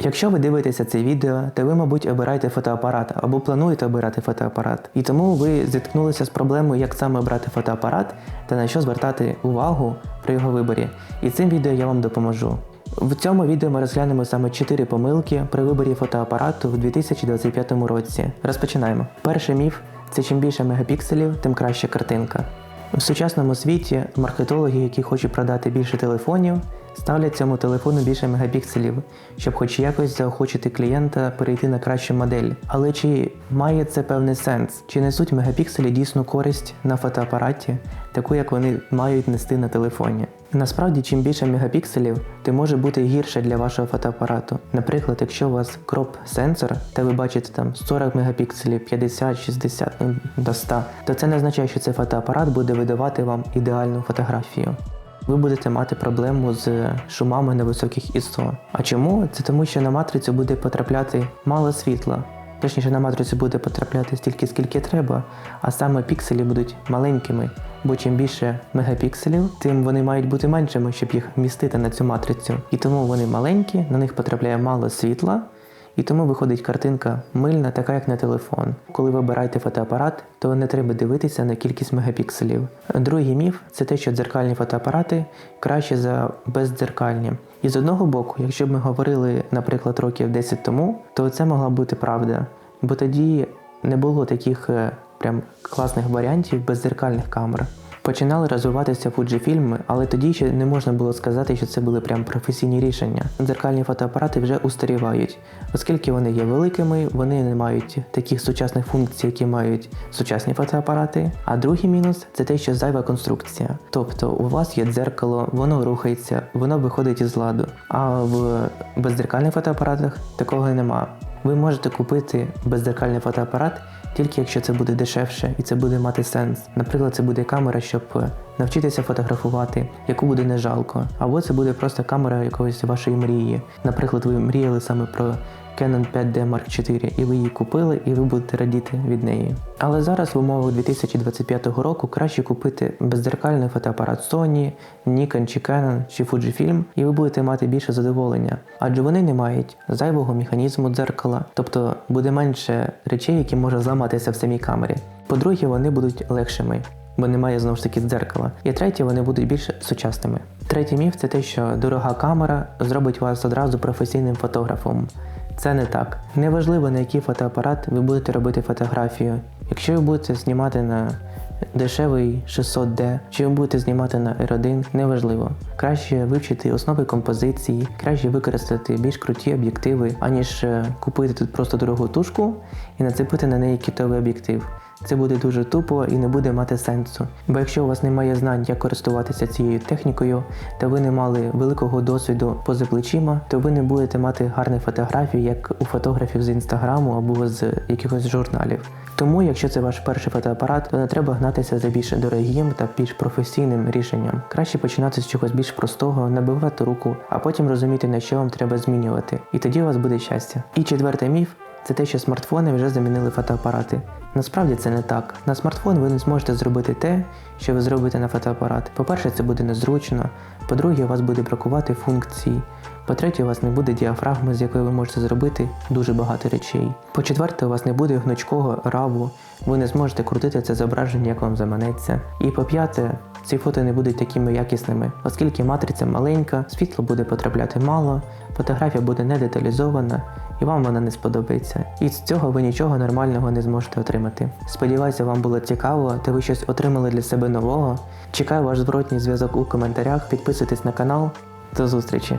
Якщо ви дивитеся це відео, то ви, мабуть, обираєте фотоапарат або плануєте обирати фотоапарат. І тому ви зіткнулися з проблемою, як саме обрати фотоапарат та на що звертати увагу при його виборі. І цим відео я вам допоможу. В цьому відео ми розглянемо саме 4 помилки при виборі фотоапарату в 2025 році. Розпочинаємо. Перший міф це чим більше мегапікселів, тим краща картинка. В сучасному світі маркетологи, які хочуть продати більше телефонів, ставлять цьому телефону більше мегапікселів, щоб хоч якось заохочити клієнта перейти на кращу модель. Але чи має це певний сенс? Чи несуть мегапікселі дійсну користь на фотоапараті, таку як вони мають нести на телефоні? Насправді, чим більше мегапікселів, тим може бути гірше для вашого фотоапарату. Наприклад, якщо у вас кроп сенсор, та ви бачите там 40 мегапікселів, 50, 60 ну, до 100, то це не означає, що цей фотоапарат буде видавати вам ідеальну фотографію. Ви будете мати проблему з шумами на високих ISO. А чому? Це тому, що на матрицю буде потрапляти мало світла. Точніше, на матрицю буде потрапляти стільки, скільки треба, а саме пікселі будуть маленькими. Бо чим більше мегапікселів, тим вони мають бути меншими, щоб їх вмістити на цю матрицю. І тому вони маленькі, на них потрапляє мало світла, і тому виходить картинка мильна, така як на телефон. Коли ви обираєте фотоапарат, то не треба дивитися на кількість мегапікселів. Другий міф це те, що дзеркальні фотоапарати краще за бездзеркальні. І з одного боку, якщо б ми говорили, наприклад, років 10 тому, то це могла бути правда. Бо тоді не було таких е, прям класних варіантів беззеркальних камер. Починали розвиватися Fujifilm, але тоді ще не можна було сказати, що це були прям професійні рішення. Дзеркальні фотоапарати вже устарівають, оскільки вони є великими, вони не мають таких сучасних функцій, які мають сучасні фотоапарати. А другий мінус це те, що зайва конструкція. Тобто у вас є дзеркало, воно рухається, воно виходить із ладу. А в бездзеркальних фотоапаратах такого нема. Ви можете купити беззеркальний фотоапарат тільки якщо це буде дешевше і це буде мати сенс. Наприклад, це буде камера, щоб навчитися фотографувати, яку буде не жалко. Або це буде просто камера якоїсь вашої мрії. Наприклад, ви мріяли саме про Canon 5D Mark IV, і ви її купили, і ви будете радіти від неї. Але зараз в умовах 2025 року краще купити беззеркальний фотоапарат Sony, Nikon чи Canon чи Fujifilm, і ви будете мати більше задоволення, адже вони не мають зайвого механізму дзеркала, тобто буде менше речей, які може зламатися в самій камері. По-друге, вони будуть легшими. Бо немає знову ж таки дзеркала. І третє, вони будуть більш сучасними. Третій міф це те, що дорога камера зробить вас одразу професійним фотографом. Це не так. Неважливо на який фотоапарат ви будете робити фотографію. Якщо ви будете знімати на дешевий 600D, чи ви будете знімати на R1, неважливо. Краще вивчити основи композиції, краще використати більш круті об'єктиви, аніж е, купити тут просто дорогу тушку і нацепити на неї кітовий об'єктив. Це буде дуже тупо і не буде мати сенсу. Бо якщо у вас немає знань, як користуватися цією технікою, та ви не мали великого досвіду поза плечима, то ви не будете мати гарних фотографій, як у фотографів з інстаграму або з якихось журналів. Тому, якщо це ваш перший фотоапарат, то не треба гнатися за більш дорогим та більш професійним рішенням. Краще починати з чогось більш простого, набивати руку, а потім розуміти, на що вам треба змінювати. І тоді у вас буде щастя. І четвертий міф це те, що смартфони вже замінили фотоапарати. Насправді це не так. На смартфон ви не зможете зробити те, що ви зробите на фотоапарат. По-перше, це буде незручно. По-друге, у вас буде бракувати функцій. По-третє, у вас не буде діафрагми, з якої ви можете зробити дуже багато речей. По-четверте, у вас не буде гнучкого раву, ви не зможете крутити це зображення, як вам заманеться. І по-п'яте, ці фото не будуть такими якісними, оскільки матриця маленька, світло буде потрапляти мало, фотографія буде не деталізована, і вам вона не сподобається. І з цього ви нічого нормального не зможете отримати. Сподіваюся, вам було цікаво, та ви щось отримали для себе нового. Чекаю ваш зворотній зв'язок у коментарях, підписуйтесь на канал. До зустрічі!